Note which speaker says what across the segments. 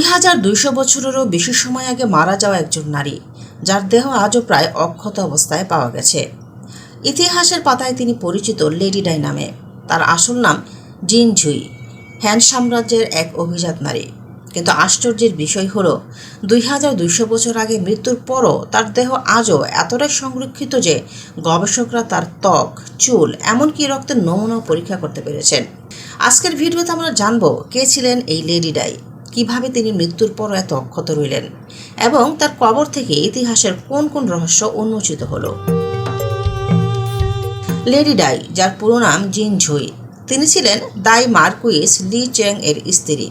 Speaker 1: দুই হাজার দুইশো বছরেরও বেশি সময় আগে মারা যাওয়া একজন নারী, যার দেহ আজও প্রায় অক্ষত অবস্থায় পাওয়া গেছে। ইতিহাসের পাতায় তিনি পরিচিত লেডি ডাই নামে। তার আসল নাম জিন ঝুই, হ্যান সাম্রাজ্যের এক অভিজাত নারী। কিন্তু আশ্চর্যের বিষয় হলো, দুই হাজার দুইশো বছর আগে মৃত্যুর পরও তার দেহ আজও এতটাই সংরক্ষিত যে গবেষকরা তার ত্বক, চুল, এমনকি রক্তের নমুনাও পরীক্ষা করতে পেরেছেন। আজকের ভিডিওতে আমরা জানব কে ছিলেন এই লেডি ডাই। কীভাবে তিনি মৃত্যুর পরও এত অক্ষত রইলেন? এবং তার কবর থেকে ইতিহাসের কোন কোন রহস্য উন্মোচিত হলো? লেডি ডাই, যার পুরো নাম জিন ঝুই, তিনি ছিলেন দাই মার্কুইস লি চেং এর স্ত্রী।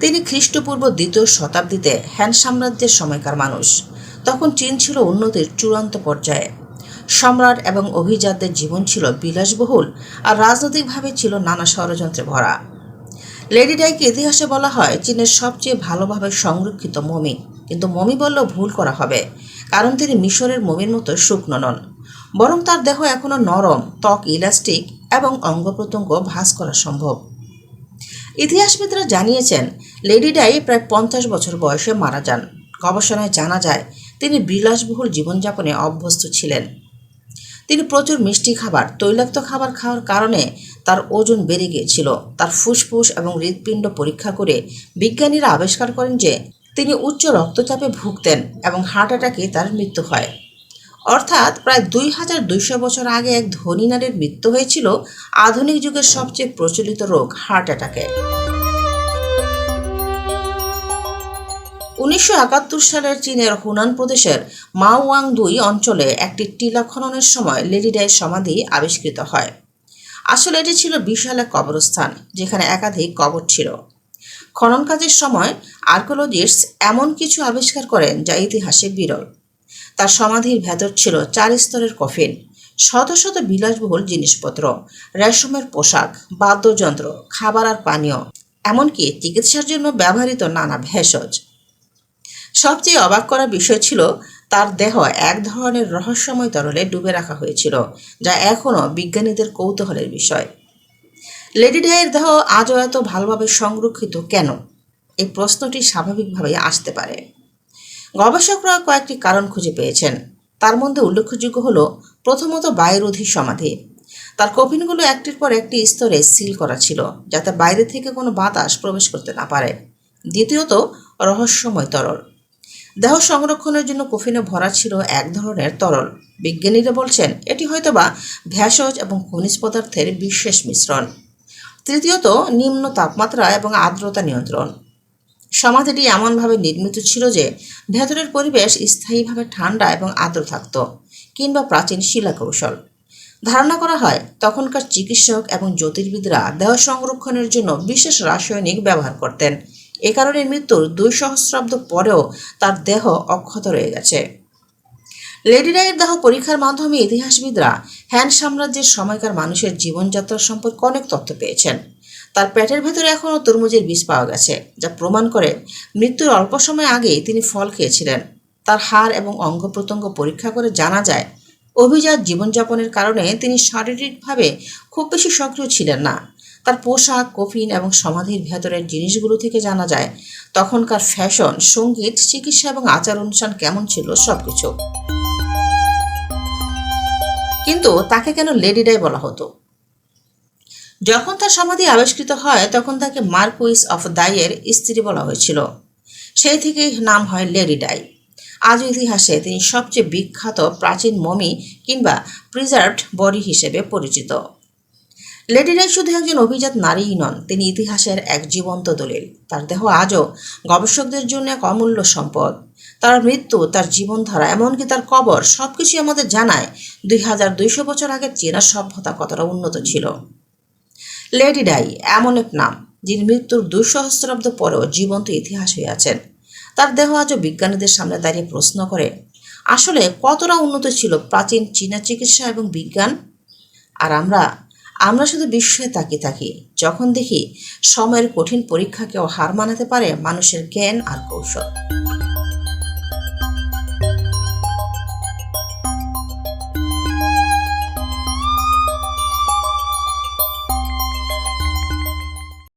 Speaker 1: তিনি খ্রিস্টপূর্ব দ্বিতীয় শতাব্দীতে হ্যান সাম্রাজ্যের সময়কার মানুষ। তখন চীন ছিল উন্নতির চূড়ান্ত পর্যায়ে। সম্রাট এবং অভিজাতদের জীবন ছিল বিলাসবহুল আর রাজনৈতিকভাবে ছিল নানা ষড়যন্ত্রে ভরা। লেডি ডাইকে ইতিহাসে বলা হয় চীনের সবচেয়ে ভালোভাবে সংরক্ষিত মমি। কিন্তু মমি বললেও ভুল করা হবে, কারণ তিনি মিশরের মমির মতো শুকনো নন। বরং তার দেহ এখনও নরম, ত্বক ইলাস্টিক এবং অঙ্গ প্রত্যঙ্গ ভাঁজ করা সম্ভব। ইতিহাসবিদরা জানিয়েছেন, লেডি ডাই প্রায় পঞ্চাশ বছর বয়সে মারা যান। গবেষণায় জানা যায়, তিনি বিলাসবহুল জীবনযাপনে অভ্যস্ত ছিলেন। তিনি প্রচুর মিষ্টি খাবার, তৈলাক্ত খাবার খাওয়ার কারণে তার ওজন বেড়ে গিয়েছিল। তার ফুসফুস এবং হৃৎপিণ্ড পরীক্ষা করে বিজ্ঞানীরা আবিষ্কার করেন যে তিনি উচ্চ রক্তচাপে ভুগতেন এবং হার্ট অ্যাটাকে তার মৃত্যু হয়। অর্থাৎ প্রায় দুই হাজার দুইশো বছর আগে এক ধনী নারীর মৃত্যু হয়েছিল আধুনিক যুগের সবচেয়ে প্রচলিত রোগ, হার্ট অ্যাটাকে। উনিশশো একাত্তর সালের চীনের হুনান প্রদেশের মাওয়াং দুই অঞ্চলে একটি টিলা খননের সময় লেডি সমাধি আবিষ্কৃত হয়। আসলে এটি ছিল বিশাল এক কবরস্থান, যেখানে একাধিক কবর ছিল। খনন কাজের সময় আর্কোলজিস্ট এমন কিছু আবিষ্কার করেন যা ইতিহাসে বিরল। তার সমাধির ভেতর ছিল চার স্তরের কফিন, শত শত বিলাসবহুল জিনিসপত্র, রেশমের পোশাক, বাদ্যযন্ত্র, খাবার আর পানীয়, এমনকি চিকিৎসার জন্য ব্যবহৃত নানা ভেষজ। সবচেয়ে অবাক করা বিষয় ছিল তার দেহ এক ধরনের রহস্যময় তরলে ডুবে রাখা হয়েছিল, যা এখনও বিজ্ঞানীদের কৌতূহলের বিষয়। লেডি ডাইয়ের দেহ আজও এত ভালোভাবে সংরক্ষিত কেন? এই প্রশ্নটি স্বাভাবিকভাবেই আসতে পারে। গবেষকরা কয়েকটি কারণ খুঁজে পেয়েছেন। তার মধ্যে উল্লেখযোগ্য হল, প্রথমত বায়ুরোধী সমাধি। তার কফিনগুলো একটির পর একটি স্তরে সিল করা ছিল, যাতে বাইরে থেকে কোনো বাতাস প্রবেশ করতে না পারে। দ্বিতীয়ত, রহস্যময় তরল। দেহ সংরক্ষণের জন্য কফিনে ভরা ছিল এক ধরনের তরল। বিজ্ঞানীরা বলছেন, এটি হয়তোবা ভেষজ এবং খনিজ পদার্থের বিশেষ মিশ্রণ। তৃতীয়ত, নিম্ন তাপমাত্রা এবং আর্দ্রতা নিয়ন্ত্রণ। সমাধিটি এমনভাবে নির্মিত ছিল যে, ভেতরের পরিবেশ স্থায়ীভাবে ঠান্ডা এবং আর্দ্র থাকত, কিংবা প্রাচীন শিলা কৌশল ধারণা করা হয়, তখনকার চিকিৎসক এবং জ্যোতির্বিদরা দেহ সংরক্ষণের জন্য বিশেষ রাসায়নিক ব্যবহার করতেন। এ কারণে মৃত্যুর দুই সহস্রাব্দ পরেও তার দেহ অক্ষত রয়ে গেছে। লেডি রায়ের দেহ পরীক্ষার মাধ্যমে ইতিহাসবিদরা হ্যান সাম্রাজ্যের সময়কার মানুষের জীবনযাত্রা সম্পর্কে অনেক তথ্য পেয়েছেন। তার পেটের ভেতরে এখনও তরমুজের বীজ পাওয়া গেছে, যা প্রমাণ করে মৃত্যুর অল্প সময় আগেই তিনি ফল খেয়েছিলেন। তার হাড় এবং অঙ্গ প্রত্যঙ্গ পরীক্ষা করে জানা যায়, অভিজাত জীবনযাপনের কারণে তিনি শারীরিকভাবে খুব বেশি সক্রিয় ছিলেন না। তার পোশাক, কফিন এবং সমাধির ভেতরের জিনিসগুলো থেকে জানা যায়, তখনকার ফ্যাশন, সংগীত, চিকিৎসা এবং আচার অনুষ্ঠান কেমন ছিল সবকিছু। কিন্তু তাকে কেন লেডি ডাই বলা হতো? যখন তার সমাধি আবিষ্কৃত হয়, তখন তাকে মার্কুইস অফ দাইয়ের স্ত্রী বলা হয়েছিল। সেই থেকেই নাম হয় লেডি ডাই। আজ ইতিহাসে তিনি সবচেয়ে বিখ্যাত প্রাচীন মমি কিংবা প্রিজার্ভড বডি হিসেবে পরিচিত। লেডি রাই শুধু একজন অভিজাত নারীই নন, তিনি ইতিহাসের এক জীবন্ত দলিল। তার দেহ আজও গবেষকদের জন্য এক অমূল্য সম্পদ। তার মৃত্যু, তার জীবনধারা, এমনকি তার কবর সব কিছুই আমাদের জানায় দুই হাজার দুইশো বছর আগের চীনা সভ্যতা কতটা উন্নত ছিল। লেডি ডাই, এমন এক নাম, যিনি মৃত্যুর দুই সহস্রাব্দ পরেও জীবন্ত ইতিহাস হয়ে আছেন। তার দেহ আজও বিজ্ঞানীদের সামনে দাঁড়িয়ে প্রশ্ন করে, আসলে কতটা উন্নত ছিল প্রাচীন চীনা চিকিৎসা এবং বিজ্ঞান? আর আমরা আমরা শুধু বিস্ময়ে তাকিয়ে থাকি। যখন দেখি সময়ের কঠিন পরীক্ষাকেও হার মানাতে পারে মানুষের জ্ঞান আর কৌশল।